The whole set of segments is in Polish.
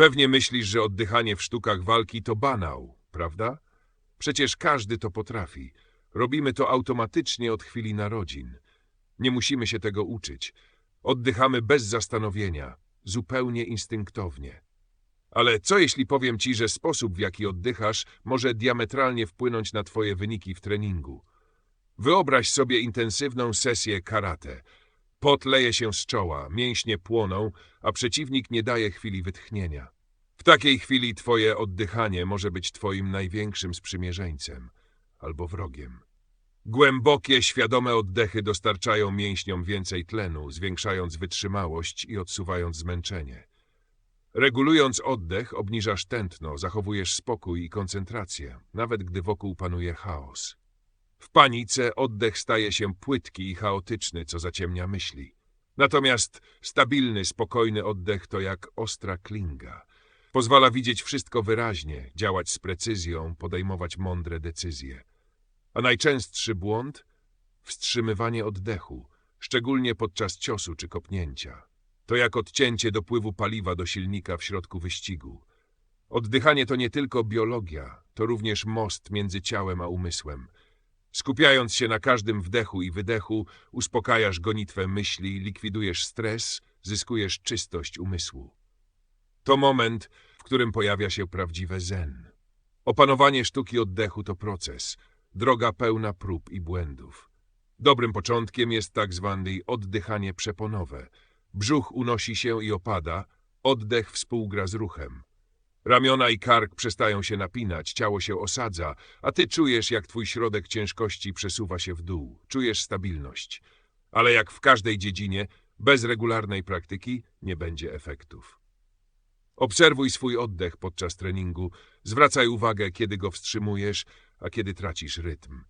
Pewnie myślisz, że oddychanie w sztukach walki to banał, prawda? Przecież każdy to potrafi. Robimy to automatycznie od chwili narodzin. Nie musimy się tego uczyć. Oddychamy bez zastanowienia, zupełnie instynktownie. Ale co jeśli powiem ci, że sposób, w jaki oddychasz, może diametralnie wpłynąć na twoje wyniki w treningu? Wyobraź sobie intensywną sesję karate. Pot leje się z czoła, mięśnie płoną, a przeciwnik nie daje chwili wytchnienia. W takiej chwili twoje oddychanie może być twoim największym sprzymierzeńcem albo wrogiem. Głębokie, świadome oddechy dostarczają mięśniom więcej tlenu, zwiększając wytrzymałość i odsuwając zmęczenie. Regulując oddech, obniżasz tętno, zachowujesz spokój i koncentrację, nawet gdy wokół panuje chaos. W panice oddech staje się płytki i chaotyczny, co zaciemnia myśli. Natomiast stabilny, spokojny oddech to jak ostra klinga. Pozwala widzieć wszystko wyraźnie, działać z precyzją, podejmować mądre decyzje. A najczęstszy błąd? Wstrzymywanie oddechu, szczególnie podczas ciosu czy kopnięcia. To jak odcięcie dopływu paliwa do silnika w środku wyścigu. Oddychanie to nie tylko biologia, to również most między ciałem a umysłem. Skupiając się na każdym wdechu i wydechu, uspokajasz gonitwę myśli, likwidujesz stres, zyskujesz czystość umysłu. To moment, w którym pojawia się prawdziwe zen. Opanowanie sztuki oddechu to proces, droga pełna prób i błędów. Dobrym początkiem jest tak zwane oddychanie przeponowe. Brzuch unosi się i opada, oddech współgra z ruchem. Ramiona i kark przestają się napinać, ciało się osadza, a ty czujesz, jak twój środek ciężkości przesuwa się w dół. Czujesz stabilność. Ale jak w każdej dziedzinie, bez regularnej praktyki nie będzie efektów. Obserwuj swój oddech podczas treningu, zwracaj uwagę, kiedy go wstrzymujesz, a kiedy tracisz rytm.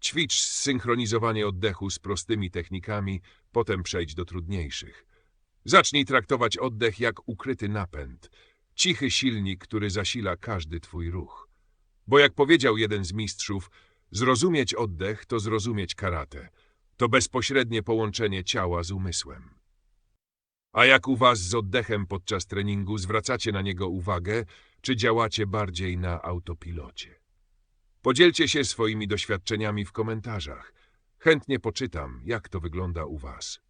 Ćwicz synchronizowanie oddechu z prostymi technikami, potem przejdź do trudniejszych. Zacznij traktować oddech jak ukryty napęd, cichy silnik, który zasila każdy twój ruch. Bo jak powiedział jeden z mistrzów, zrozumieć oddech to zrozumieć karate. To bezpośrednie połączenie ciała z umysłem. A jak u was z oddechem podczas treningu zwracacie na niego uwagę, czy działacie bardziej na autopilocie? Podzielcie się swoimi doświadczeniami w komentarzach. Chętnie poczytam, jak to wygląda u was.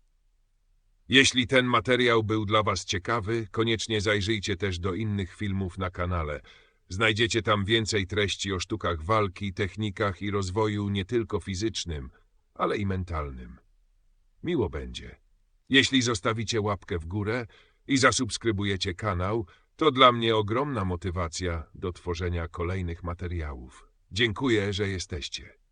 Jeśli ten materiał był dla was ciekawy, koniecznie zajrzyjcie też do innych filmów na kanale. Znajdziecie tam więcej treści o sztukach walki, technikach i rozwoju nie tylko fizycznym, ale i mentalnym. Miło będzie. Jeśli zostawicie łapkę w górę i zasubskrybujecie kanał, to dla mnie ogromna motywacja do tworzenia kolejnych materiałów. Dziękuję, że jesteście.